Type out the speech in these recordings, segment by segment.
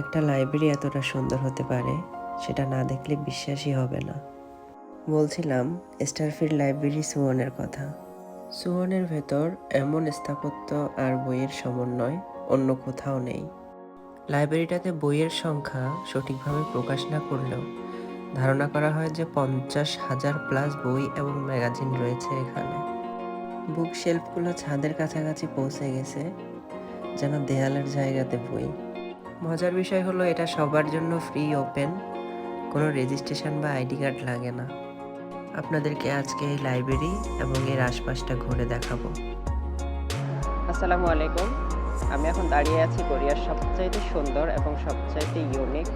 একটা লাইব্রেরি এতটা সুন্দর হতে পারে, সেটা না দেখলে বিশ্বাসই হবে না। বলছিলাম স্টারফিল্ড লাইব্রেরি সুওনের কথা। সুওনের ভেতর এমন স্থাপত্য আর বইয়ের সমন্বয় অন্য কোথাও নেই। লাইব্রেরিটাতে বইয়ের সংখ্যা সঠিকভাবে প্রকাশ না করলেও ধারণা করা হয় যে পঞ্চাশ হাজার প্লাস বই এবং ম্যাগাজিন রয়েছে এখানে। বুক শেলফগুলো ছাদের কাছাকাছি পৌঁছে গেছে, যেন দেয়ালের জায়গাতে বই। মজার বিষয় হলো এটা সবার জন্য ফ্রি ওপেন কোনো রেজিস্ট্রেশন বা আইডি কার্ড লাগে না। আপনাদেরকে আজকে এই লাইব্রেরি এবং এর আশপাশটা ঘুরে দেখাবো। আসসালামু আলাইকুম। আমি এখন দাঁড়িয়ে আছি কোরিয়ার সবচাইতে সুন্দর এবং সবচাইতে ইউনিক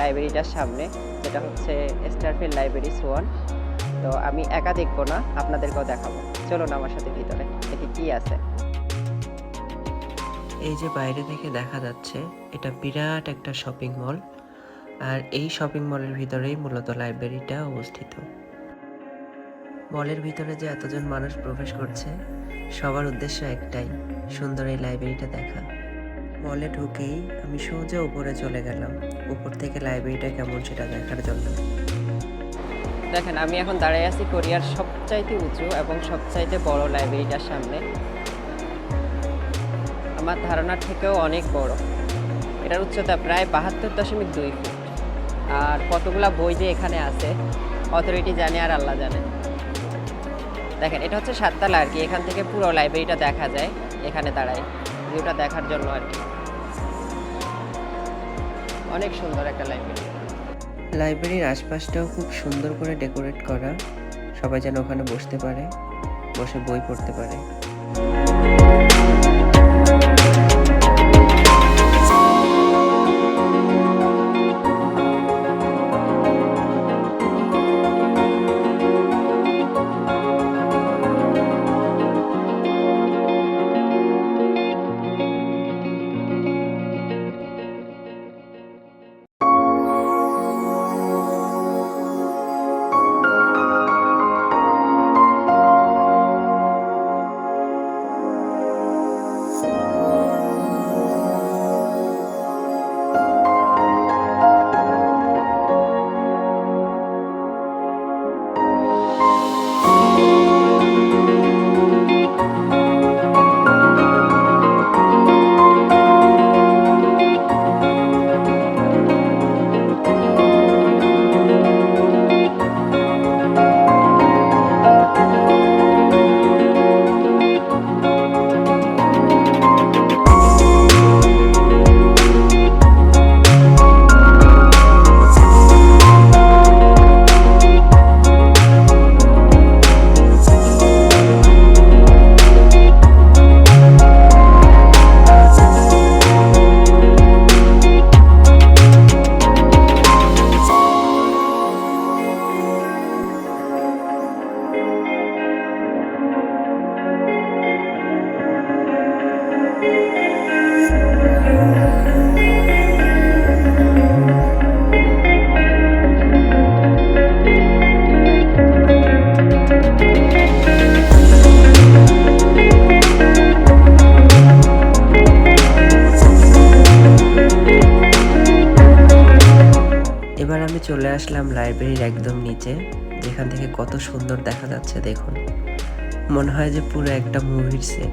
লাইব্রেরিটার সামনে, যেটা হচ্ছে স্টারফিল্ড লাইব্রেরি সোয়ান তো আমি একা দেখব না, আপনাদেরকেও দেখাবো। চলুন আমার সাথে ভিতরে, দেখি কি আছে। এই যে বাইরে থেকে দেখা যাচ্ছে, এটা বিরাট একটা শপিং মল আর এই শপিং মলের ভিতরেই মূলত লাইব্রেরিটা অবস্থিত। মলের ভিতরে যে এতজন মানুষ প্রবেশ করছে, সবার উদ্দেশ্য একটাই, সুন্দর এই লাইব্রেরিটা দেখা। মলে ঢুকেই আমি সোজা উপরে চলে গেলাম। উপর থেকে লাইব্রেরিটা কেমন সেটা দেখার জন্য। দেখেন, আমি এখন দাঁড়িয়ে আছি কোরিয়ার সবচাইতে উঁচু এবং সবচাইতে বড় লাইব্রেরিটার সামনে। আমার ধারণার থেকেও অনেক বড়। এটার উচ্চতা প্রায় বাহাত্তর দশমিক দুই ফুট। আর কতগুলা বই যে এখানে আছে অথরিটি জানে আর আল্লাহ জানে। দেখেন, এটা হচ্ছে সাততলা আর কি। এখান থেকে পুরো লাইব্রেরিটা দেখা যায়, এখানে দাঁড়ায়। ভিউটা দেখার জন্য আর কি। অনেক সুন্দর একটা লাইব্রেরি লাইব্রেরির আশপাশটাও খুব সুন্দর করে ডেকোরেট করা। সবাই যেন ওখানে বসতে পারে, বসে বই পড়তে পারে। এবার আমি চলে আসলাম লাইব্রেরির একদম নিচে, যেখান থেকে কত সুন্দর দেখা যাচ্ছে, দেখুন। মনে হয় যে পুরো একটা মুভির সেট।